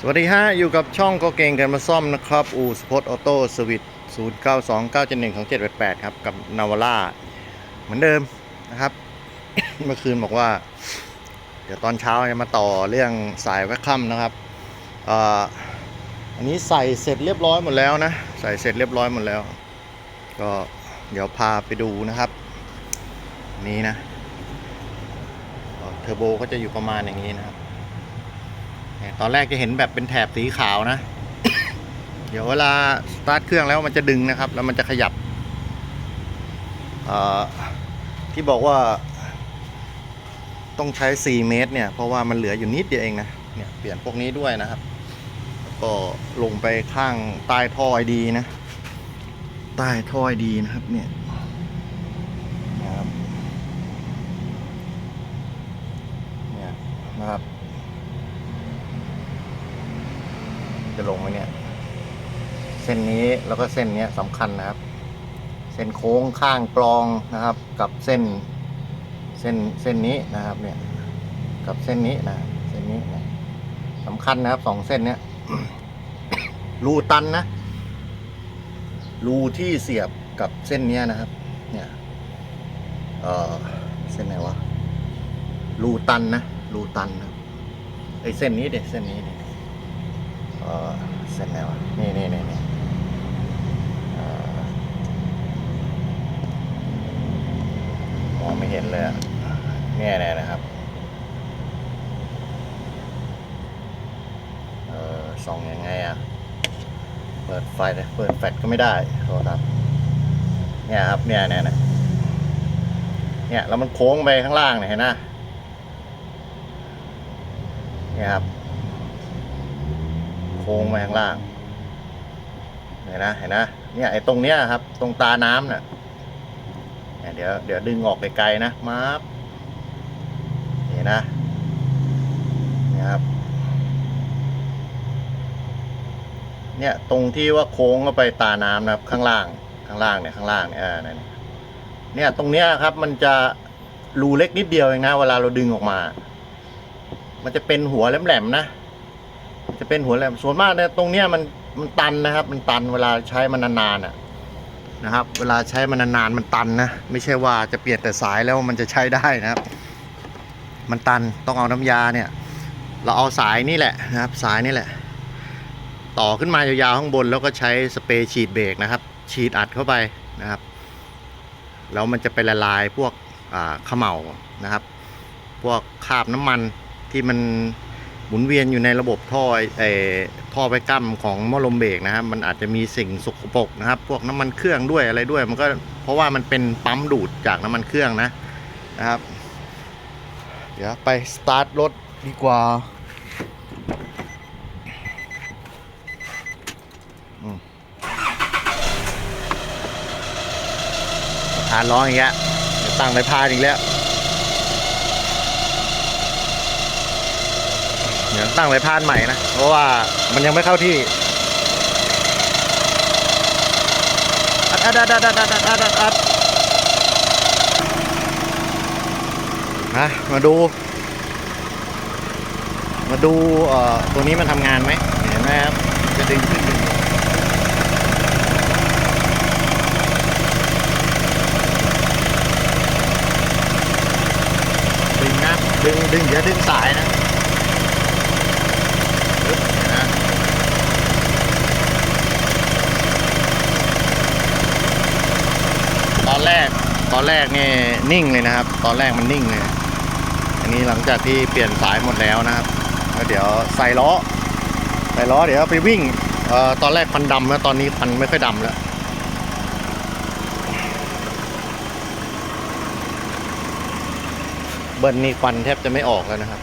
สวัสดีฮะ อยู่กับช่องก็เก่งกันมาซ่อมนะครับ อูสปอตออโต้สวิต0 9 2 9 7 1 2 7 8 8ครับ กับนาวาร่าเหมือนเดิมนะครับ เมื่อคืนบอกว่า เดี๋ยวตอนเช้าจะมาต่อเรื่องสายแวคคัมนะครับอ,อันนี้ใส่เสร็จเรียบร้อยหมดแล้วนะ ใส่เสร็จเรียบร้อยหมดแล้ว ก็เดี๋ยวพาไปดูนะครับ นี่นะเทอร์โบก็จะอยู่ประมาณอย่างนี้นะครับ ตอนแรกจะเห็นแบบเป็นแถบสีขาวนะ เดี๋ยวเวลาสตาร์ทเครื่องแล้วมันจะดึงนะครับ แล้วมันจะขยับ ที่บอกว่า ต้องใช้ 4 เมตรเนี่ย เพราะว่ามันเหลืออยู่นิดเดียวเองนะ เนี่ยเปลี่ยนพวกนี้ด้วยนะครับ แล้วก็ลงไปข้างใต้ท่อไอดีนะ ใต้ท่อไอดีนะครับเนี่ยนะครับเนี่ยนะครับ จะลงไหมเนี่ย เส้นนี้แล้วก็เส้นนี้สำคัญนะครับ เส้นโค้งข้างกรองนะครับ กับเส้น เส้นเส้นนี้นะครับ เนี่ย กับเส้นนี้นะเส้นนี้นะสำคัญนะครับสองเส้นเนี้ยรูตันนะรูที่เสียบกับเส้นนี้นะครับ เนี่ย เออเส้นไหนวะรูตันนะรูตันนะไอเส้นนี้เด็เส้นนี้เด็ เส้นไหนวะนี่นี่นี่นี่มองไม่เห็นเลยเนี่ยเนี่ยนะครับเออส่องยังไงอะเปิดไฟเลยเปิดแฟลชก็ไม่ได้โทษครับเนี่ยครับเนี่ยเนี่ยเนี่ยเนี่ยแล้วมันโค้งไปข้างล่างเนี่ยเห็นไหมเนี่ยครับ ค้งมาข้างล่างเห็นนะเห็นนะเนี่ยไอ้ตรงเนี้ยครับ ตรงตาน้ำเนี่ยเดี๋ยวเดี๋ยวดึงออกไกลๆนะมาบเห็นนะนี่ครับเนี่ยตรงที่ว่าโค้งเข้าไปตาน้ำนะครับ ข้างล่างข้างล่างเนี่ยข้างล่างเนี่ยนี่เนี่ยตรงเนี้ยครับ มันจะรูเล็กนิดเดียวเองนะเวลาเราดึงออกมา มันจะเป็นหัวแหลมๆนะ จะเป็นหัวแหลมส่วนมากเนี่ยตรงเนี้ยมันมันตันนะครับ มันตันเวลาใช้มันนานๆอะนะครับ เวลาใช้มันนานๆมันตันนะไม่ใช่ว่าจะเปลี่ยนแต่สายแล้วมันจะใช้ได้นะครับ มันตันต้องเอาน้ำยาเนี่ย เราเอาสายนี่แหละนะครับ สายนี่แหละ ต่อขึ้นมายาวๆข้างบน แล้วก็ใช้สเปรย์ฉีดเบรกนะครับ ฉีดอัดเข้าไปนะครับแล้วมันจะไปละลายพวกอ่าเขม่านะครับ พวกคราบน้ำมันที่มัน หมุนเวียนอยู่ในระบบท่อไอท่อไปกั้มของมอลมเบรกนะครับ มันอาจจะมีสิ่งสกปรกนะครับ พวกน้ำมันเครื่องด้วยอะไรด้วย มันก็เพราะว่ามันเป็นปั๊มดูดจากน้ำมันเครื่องนะนะครับ เดี๋ยวไปสตาร์ทรถดีกว่าอืมพานร้องอย่างเงี้ยตั้งไปพานอีกแล้ว เดี๋ยวตั้งไว้พานใหม่นะ เพราะว่ามันยังไม่เข้าที่อัดอัดอัดอัดอัดอัดอัดอัดนะมาดู มาดูเอ่อตัวนี้มันทำงานไหมเห็นไหมครับจะดึงขึ้นดึงลงดึงนะดึงดึงอย่าดึงสายนะ ปึ๊บเห็นนะตอนแร ก ตอนแรกนี่นิ่งเลยนะครับ ตอนแรกมันนิ่งเลย อันนี้หลังจากที่เปลี่ยนสายหมดแล้วนะครับแล้วเดี๋ยวใส่ล้อ ใส่ล้อเดี๋ยวไปวิ่งออตอนแรกควันดำแล้วตอนนี้ควันไม่ค่อยดำแล้วเบิร์นนี่ควันแทบจะไม่ออกแล้วนะครับ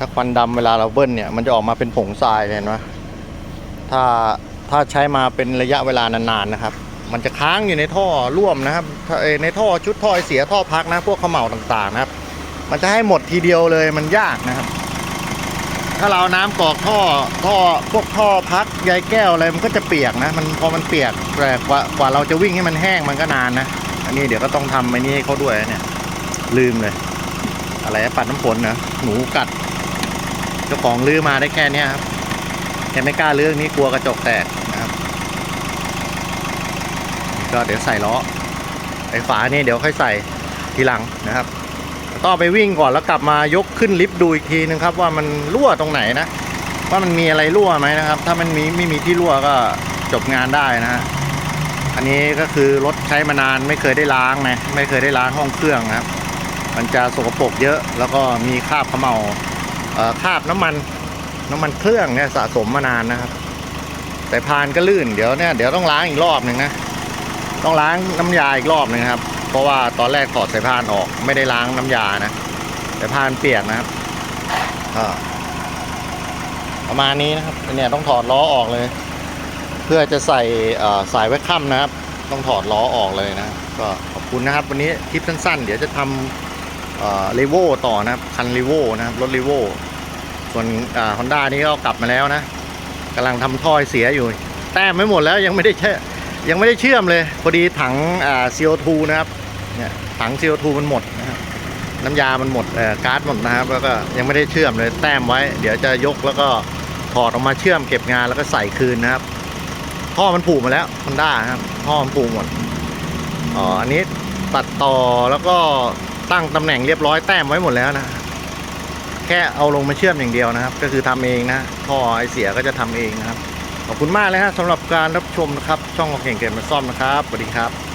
ถ้าควันดำเวลาเราเบิ้ลเนี่ยมันจะออกมาเป็นผงทรายเลยเห็นไหมถ้าถ้าใช้มาเป็นระยะเวลานานๆนะครับ มันจะค้างอยู่ในท่อร่วมนะครับในท่อชุดท่อไอเสียท่อพักนะ พวกเขม่าต่างๆนะครับ มันจะให้หมดทีเดียวเลยมันยากนะครับ ถ้าเราเอาน้ำกรอกท่อท่อพวกท่อพักใยแก้วอะไรมันก็จะเปียกนะ มันพอมันเปียกแต่กว่ากว่าเราจะวิ่งให้มันแห้งมันก็นานนะอันนี้เดี๋ยวก็ต้องทำไอ้นี้ให้เขาด้วยเนี่ยลืมเลย อะไรปัดน้ำฝนนะหนูกัดเจ้าของลื้อมาได้แค่เนี้ครับแกไม่กล้าลื้อนี้กลัวกระจกแตก ก็เดี๋ยวใส่ล้อไอ้ฝานี่เดี๋ยวค่อยใส่ทีหลังนะครับต้องไปวิ่งก่อนแล้วกลับมายกขึ้นลิฟต์ดูอีกทีนึงครับ ว่ามันรั่วตรงไหนนะ ว่ามันมีอะไรรั่วไหมนะครับ ถ้ามันมีไม่มีที่รั่วก็จบงานได้นะฮะอันนี้ก็คือรถใช้มานานไม่เคยได้ล้างนะไม่เคยได้ล้างห้องเครื่องนะครับ มันจะสกปรกเยอะ แล้วก็มีคราบเขมเมาเอ่อคราบน้ำมันน้ำมันเครื่องเนี่ยสะสมมานานนะครับ แต่พานก็ลื่นเดี๋ยวเนี่ยเดี๋ยวต้องล้างอีกรอบหนึ่งนะ ต้องล้างน้ำยาอีกรอบหนึ่งครับ เพราะว่าตอนแรกถอดสายพานออกไม่ได้ล้างน้ำยานะสายพานเปียกนะครับประมาณนี้นะครับเนี่ยต้องถอดล้อออกเลย เพื่อจะใส่สายไว้ค่ำนะครับ ต้องถอดล้อออกเลยนะ ก็ขอบคุณนะครับ วันนี้คลิปสั้นๆ เดี๋ยวจะทำเลโวต่อนะครับคันเลโวนะครับรถเลโวส่วนฮอนด้านี่ก็กลับมาแล้วนะกำลังทำท่อยเสียอยู่ แต้มไม่หมดแล้วยังไม่ได้เชื่อ ยังไม่ได้เชื่อมเลยพอดีถังอ่า CO2 นะครับเนี่ยถัง CO2 มันหมดนะครับน้ำยามันหมดเอ่อก๊าซหมดนะครับ แล้วก็ยังไม่ได้เชื่อมเลยแต้มไว้ เดี๋ยวจะยกแล้วก็ถอดออกมาเชื่อมเก็บงานแล้วก็ใส่คืนนะครับท่อมันผูกมาแล้วฮอนด้าครับท่อมันผูกหมดอ๋ออันนี้ตัดต่อแล้วก็ตั้งตำแหน่งเรียบร้อยแต้มไว้หมดแล้วนะ แค่เอาลงมาเชื่อมอย่างเดียวนะครับ ก็คือทำเองนะท่อไอเสียก็จะทำเองนะครับ ขอบคุณมากเลยฮะสำหรับการรับชมนะครับ ช่องของเก่งเกมมาซ่อมนะครับสวัสดีครับ